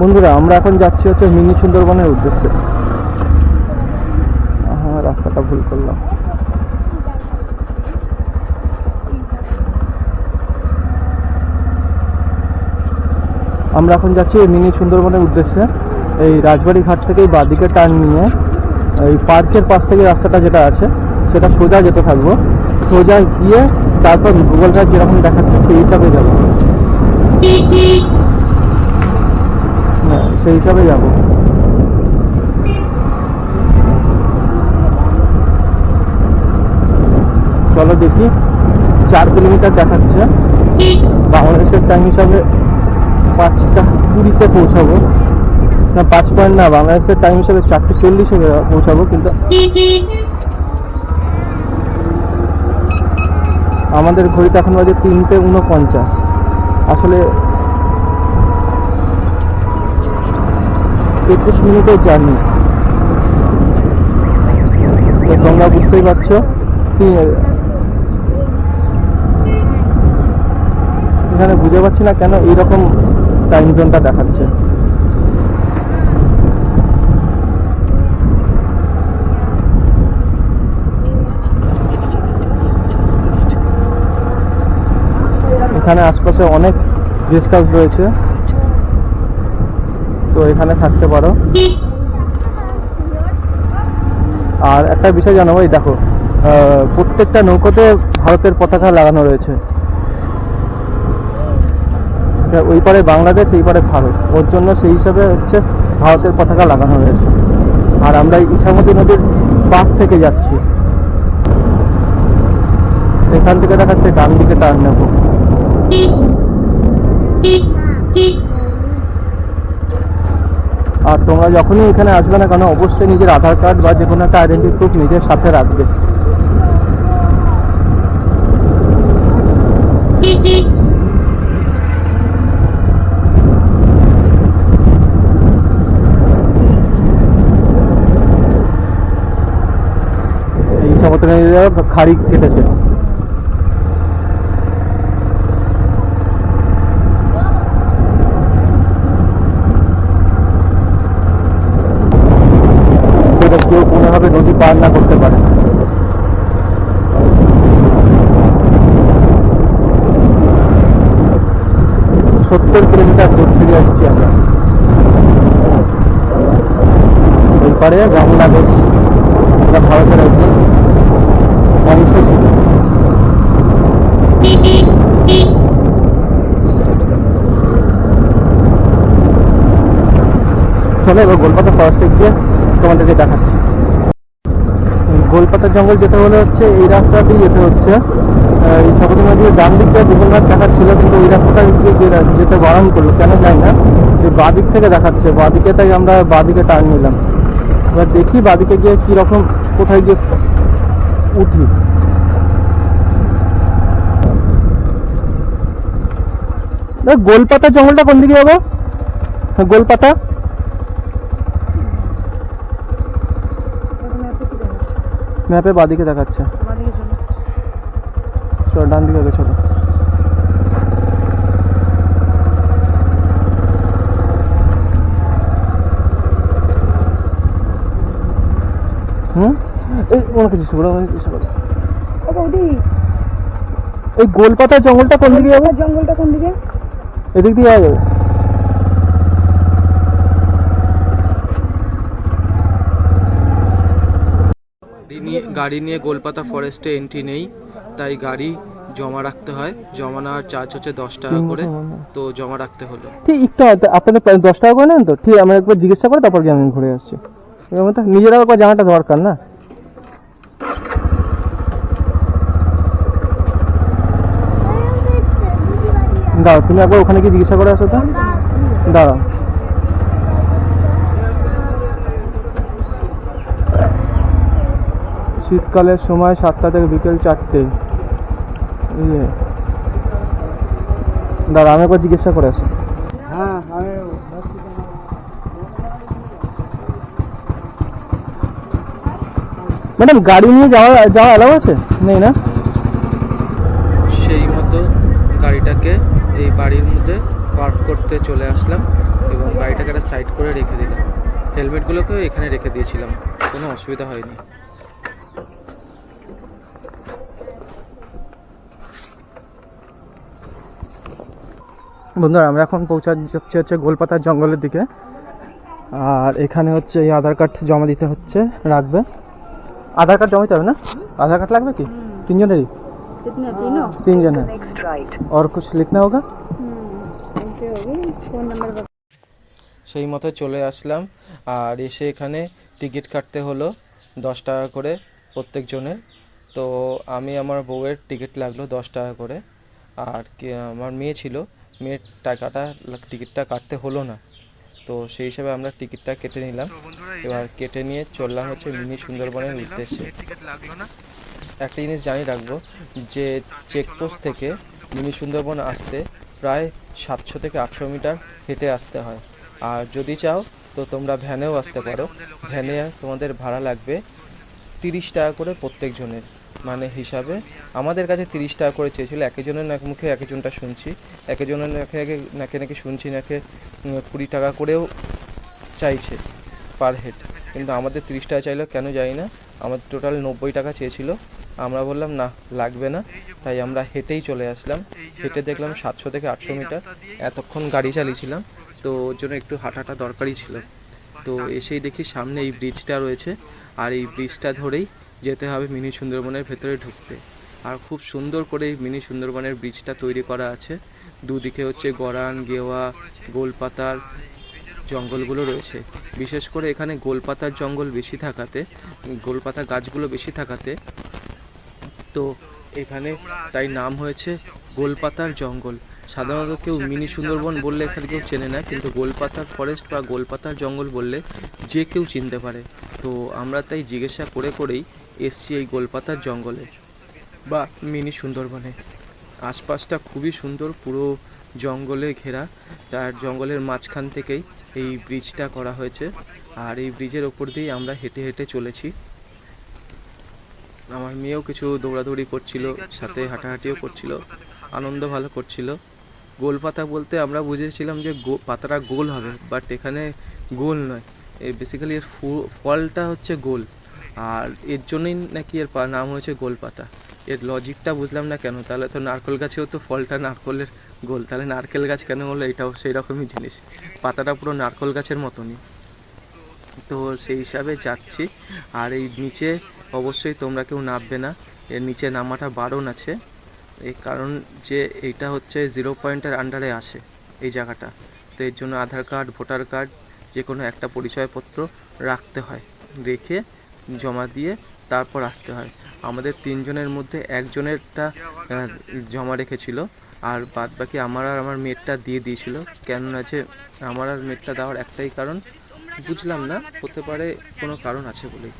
বন্ধুরা, আমরা এখন যাচ্ছি হচ্ছে মিনি সুন্দরবনের উদ্দেশ্যে। হ্যাঁ রাস্তাটা ভুল করলাম। আমরা এখন যাচ্ছি মিনি সুন্দরবনের উদ্দেশ্যে। এই রাজবাড়ি ঘাট থেকে বাদিকে টার্ন নিয়ে এই পার্কের পাশ থেকে রাস্তাটা যেটা আছে, সেটা সোজা যেতে থাকব। সোজা গিয়ে তারপর গুগল ম্যাপ যেরকম দেখাচ্ছে, সেই হিসাবে যাব। সেই হিসাবে যাব। চলো দেখি, চার কিলোমিটার দেখাচ্ছে। বাংলাদেশের টাইম হিসাবে পাঁচটা কুড়িতে পৌঁছাবো। না, পাঁচ পয়েন্ট না, বাংলাদেশের টাইম হিসাবে চারটে চল্লিশে পৌঁছাবো, কিন্তু আমাদের ঘড়িতে এখন বাজে তিনটে উনপঞ্চাশ আসলে একুশ মিনিটের জার্নি। তো তোমরা বুঝতেই পারছ? এখানে বুঝে পাচ্ছি না কেন এইরকম টাইম জোনটা দেখাচ্ছে। এখানে আশপাশে অনেক গেস্ট হাউস রয়েছে। এখানে থাকতে পারো। আর একটা বিষয় জানাব, এই দেখো প্রত্যেকটা নৌকোতে ভারতের পতাকা লাগানো রয়েছে। ওই পারে বাংলাদেশ, এই পারে ভারত। ওর জন্য সেই হিসাবে হচ্ছে ভারতের পতাকা লাগানো রয়েছে। আর আমরা ইছামতি নদীর পাশ থেকে যাচ্ছি। এখান থেকে দেখাচ্ছে ডান দিকে টার্ন নেব। আর তোমরা যখনই এখানে আসবে না কেন, অবশ্যই নিজের আধার কার্ড বা যে কোনো একটা আইডেন্টি প্রুফ নিজের সাথে রাখবে। এই খাড়ি কেটেছে যেটা কেউ কোনোভাবে নদী পার না করতে পারে সত্তর কিলোমিটার দূর থেকে আসছি আমরা। ওই পারে বাংলাদেশ এটা ভারতের একজন অংশ ছিল চলো এবার গোলপাতা ফরেস্টে গিয়ে তোমাদেরকে দেখাচ্ছি। গোলপাতার জঙ্গল যেতে হলে হচ্ছে, এই রাস্তা দিয়ে যেতে হচ্ছে এই ছবি নদীর ডান দিক দিয়ে গুগল ম্যাপ দেখাচ্ছিল কিন্তু ওই রাস্তাটা যেতে বারণ করল কেন জানি না যে বাদিক থেকে দেখাচ্ছে বাদিকে তাই আমরা বাদিকে টার্ন নিলাম। এবার দেখি বাদিকে গিয়ে কি রকম কোথায় গিয়ে উঠি। দেখ, গোলপাতা জঙ্গলটা কোন দিকে যাব হ্যাঁ, গোলপাতা। ম্যাপে বাদিকে দেখাচ্ছে। চলো ডান দিকে আগে চলো হুম? এই ওনাকে জিজ্ঞেস করো ওনাকে জিজ্ঞেস করো এই গোলপাতা জঙ্গলটা কোন দিকে যাব? জঙ্গলটা কোন দিকে? এদিক দিয়ে যাবে নিয়ে গাড়ি নিয়ে গোলপাতা ফরেস্টে এন্ট্রি নেই। তাই গাড়ি জমা রাখতে হয়। জমা নেওয়ার চার্জ হচ্ছে দশ টাকা করে। তো জমা রাখতে হলো। ঠিক একটু আপনাদের দশ টাকা করে নেন তো? ঠিক আমি একবার জিজ্ঞাসা করে তারপর আমি ঘুরে আসছি। এরকম তো নিজেরাও একবার জানাটা দরকার না? দাঁড়াও তুমি একবার ওখানে গিয়ে জিজ্ঞাসা করে আসো তো। দাঁড়াও। শীতকালের সময় সাতটা থেকে বিকেল চারটে। ইয়ে দাঁড়া আমি একবার জিজ্ঞাসা করে আসি। হ্যাঁ আমি ম্যাডাম গাড়ি নিয়ে যাওয়া যাওয়া অ্যালাউ আছে? নেই না? সেই মতো গাড়িটাকে এই বাড়ির মধ্যে পার্ক করতে চলে আসলাম এবং গাড়িটাকে একটা সাইড করে রেখে দিলাম। হেলমেটগুলোকেও এখানে রেখে দিয়েছিলাম। কোনো অসুবিধা হয়নি। বন্ধুরা আমরা এখন পৌঁছা যাচ্ছি হচ্ছে গোলপাতার জঙ্গলের দিকে। আর এখানে হচ্ছে এই আধার কার্ড জমা দিতে হচ্ছে রাখবে। আধার কার্ড জমা দিতে হবে না? আধার কার্ড লাগবে কি? তিনজনেরই? তিনজনের। আর কিছু লিখনা হোগা সেই মতো চলে আসলাম। আর এসে এখানে টিকিট কাটতে হলো দশ টাকা করে প্রত্যেকজনের। তো আমি আমার বউয়ের টিকিট লাগল দশ টাকা করে। আর আমার মেয়ে ছিল। মেয়ের টাকাটা টিকিটটা কাটতে হলো না। তো সেই হিসাবে আমরা টিকিটটা কেটে নিলাম। এবার কেটে নিয়ে চললাম হচ্ছে মিনি সুন্দরবনের উদ্দেশ্যে। একটা জিনিস জানিয়ে রাখব যে চেকপোস্ট থেকে মিনি সুন্দরবন আসতে প্রায় সাতশো থেকে আটশো মিটার হেঁটে আসতে হয়। আর যদি চাও তো তোমরা ভ্যানেও আসতে পারো। ভ্যানে তোমাদের ভাড়া লাগবে তিরিশ টাকা করে প্রত্যেকজনের। মানে হিসাবে আমাদের কাছে তিরিশ টাকা করে চেয়েছিল। একজনের নাক মুখে একজনটা শুনছি। একজনের নাকে নাকি নাকে শুনছি, নাকে কুড়ি টাকা করেও চাইছে পার হেড কিন্তু আমাদের তিরিশ টাকা চাইলো, কেন জানি না। আমাদের টোটাল নব্বই টাকা চেয়েছিল। আমরা বললাম, না, লাগবে না। তাই আমরা হেঁটেই চলে আসলাম। হেঁটে দেখলাম সাতশো থেকে আটশো মিটার। এতক্ষণ গাড়ি চালিয়েছিলাম। তো ওর জন্য একটু হাঁটাটা দরকারই ছিল। তো এসেই দেখি সামনে এই ব্রিজটা রয়েছে। আর এই ব্রিজটা ধরেই যেতে হবে মিনি সুন্দরবনের ভেতরে ঢুকতে। আর খুব সুন্দর করে এই মিনি সুন্দরবনের ব্রিজটা তৈরি করা আছে। দুদিকে হচ্ছে গরান, গেওয়া, গোলপাতার জঙ্গলগুলো রয়েছে। বিশেষ করে এখানে গোলপাতার জঙ্গল বেশি থাকাতে, গোলপাতা গাছগুলো বেশি থাকাতে, তো এখানে তাই নাম হয়েছে গোলপাতার জঙ্গল। সাধারণত কেউ মিনি সুন্দরবন বললে এখানে কেউ চেনে না, কিন্তু গোলপাতার ফরেস্ট বা গোলপাতার জঙ্গল বললে যে কেউ চিনতে পারে। তো আমরা তাই জিজ্ঞাসা করে করেই এসছি এই গোলপাতার জঙ্গলে বা মিনি সুন্দরবনে। আশপাশটা খুবই সুন্দর, পুরো জঙ্গলে ঘেরা। তার জঙ্গলের মাঝখান থেকেই এই ব্রিজটা করা হয়েছে। আর এই ব্রিজের ওপর দিয়েই আমরা হেঁটে হেঁটে চলেছি। আমার মেয়েও কিছু দৌড়াদৌড়ি করছিল, সাথে হাঁটাহাঁটিও করছিল, আনন্দ ভালো করছিল। গোল পাতা বলতে আমরা বুঝেছিলাম যে গো পাতাটা গোল হবে বাট এখানে গোল নয়। এই বেসিক্যালি এর ফলটা হচ্ছে গোল। আর এর জন্যই নাকি এর নাম হয়েছে গোল পাতা। এর লজিকটা বুঝলাম না কেন, তাহলে তো নারকেল গাছেও তো ফলটা নারকেলের গোল। তাহলে নারকেল গাছ কেন হলো? এটাও সেই রকমই জিনিস। পাতাটা পুরো নারকেল গাছের মতনই। তো সেই হিসাবে যাচ্ছি। আর এই নিচে অবশ্যই তোমরা কেউ নামবে না। এর নিচে নামাটা বারণ আছে। এই কারণ যে এইটা হচ্ছে জিরো পয়েন্টের আন্ডারে আসে এই জায়গাটা। তো এর জন্য আধার কার্ড, ভোটার কার্ড যে কোনো একটা পরিচয়পত্র রাখতে হয়। রেখে জমা দিয়ে তারপর আসতে হয়। আমাদের তিনজনের মধ্যে একজনেরটা জমা রেখেছিল আর বাদ বাকি আমার আর আমার মেয়েরটা দিয়ে দিয়েছিল। কেননা যে আমার আর মেয়েরটা দেওয়ার একটাই কারণ, বুঝলাম না, হতে পারে কোনো কারণ আছে বলেই।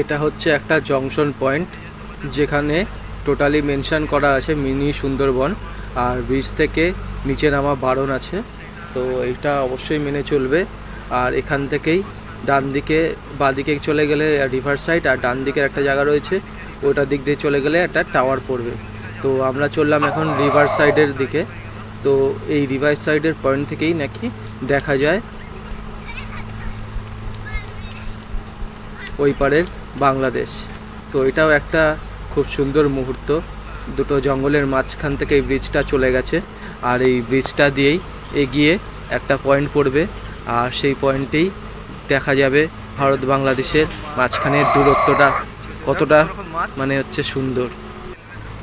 এটা হচ্ছে একটা জংশন পয়েন্ট, যেখানে টোটালি মেনশন করা আছে মিনি সুন্দরবন, আর ব্রিজ থেকে নিচে নামা বারণ আছে। তো এটা অবশ্যই মেনে চলবে। আর এখান থেকেই ডান দিকে বাঁদিকে চলে গেলে রিভার সাইড আর ডান দিকের একটা জায়গা রয়েছে ওটার দিক দিয়ে চলে গেলে একটা টাওয়ার পড়বে। তো আমরা চললাম এখন রিভার সাইডের দিকে। তো এই রিভার সাইডের পয়েন্ট থেকেই নাকি দেখা যায়। ওই পারের বাংলাদেশ। তো এটাও একটা খুব সুন্দর মুহূর্ত। দুটো জঙ্গলের মাঝখান থেকে এই ব্রিজটা চলে গেছে। আর এই ব্রিজটা দিয়েই এগিয়ে একটা পয়েন্ট পড়বে। আর সেই পয়েন্টেই দেখা যাবে ভারত বাংলাদেশের মাঝখানের দূরত্বটা কতটা মানে হচ্ছে সুন্দর।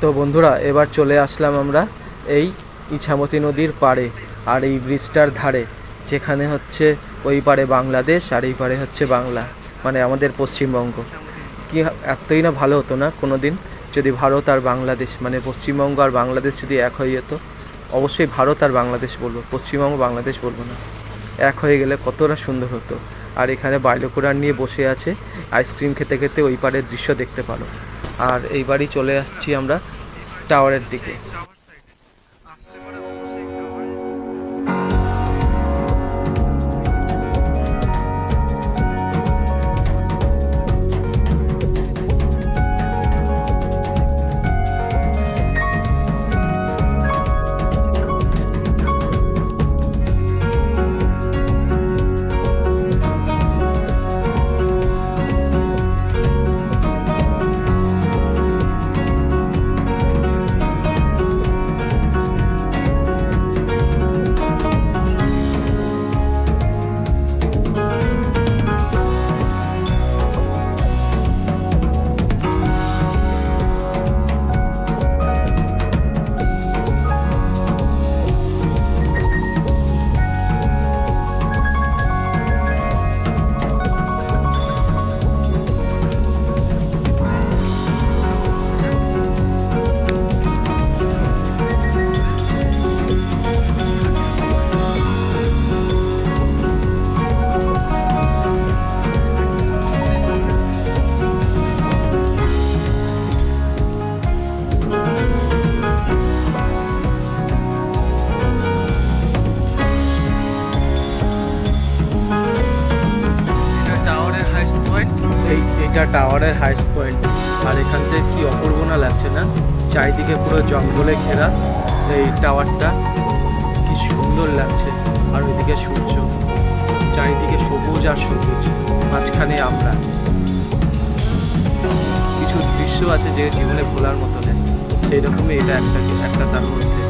তো বন্ধুরা, এবার চলে আসলাম আমরা এই ইছামতি নদীর পাড়ে আর এই ব্রিজটার ধারে, যেখানে হচ্ছে ওই পারে বাংলাদেশ আর এই পারে হচ্ছে বাংলা। মানে আমাদের পশ্চিমবঙ্গ। কি এতই না ভালো হতো না কোনো দিন যদি ভারত আর বাংলাদেশ মানে পশ্চিমবঙ্গ আর বাংলাদেশ যদি এক হয়ে যেত, অবশ্যই ভারত আর বাংলাদেশ বলব, পশ্চিমবঙ্গ, বাংলাদেশ বলব না। এক হয়ে গেলে কতটা সুন্দর হতো। আর এখানে বাইলোকুরার নিয়ে বসে আছে আইসক্রিম খেতে খেতে ওই পারের দৃশ্য দেখতে পারো। আর এইবারই চলে আসছি আমরা টাওয়ারের দিকে। এটা টাওয়ারের হাইস্ট পয়েন্ট আর এখান থেকে কি অপূর্ব না লাগছে না? চারিদিকে পুরো জঙ্গলে ঘেরা এই টাওয়ারটা। কি সুন্দর লাগছে। আর ওইদিকে সূর্য। চারিদিকে সবুজ আর সবুজ। মাঝখানে আমরা। কিছু দৃশ্য আছে যে জীবনে ভোলার মতো নেই। সেই রকমই এটা একটা একটা তার মধ্যে।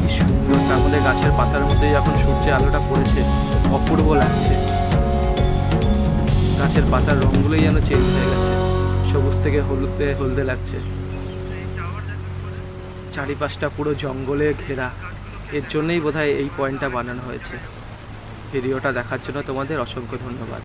কি সুন্দর। মধ্যে গাছের পাতার মধ্যে যখন সূর্যের আলোটা পড়েছে, অপূর্ব লাগছে। গাছের পাতার রঙগুলোই যেন চেঞ্জ হয়ে গেছে। সবুজ থেকে হলুদে হলদে লাগছে। চারিপাশটা পুরো জঙ্গলে ঘেরা। এর জন্যই বোধহয় এই পয়েন্টটা বানানো হয়েছে। ভিডিওটা দেখার জন্য তোমাদের অসংখ্য ধন্যবাদ।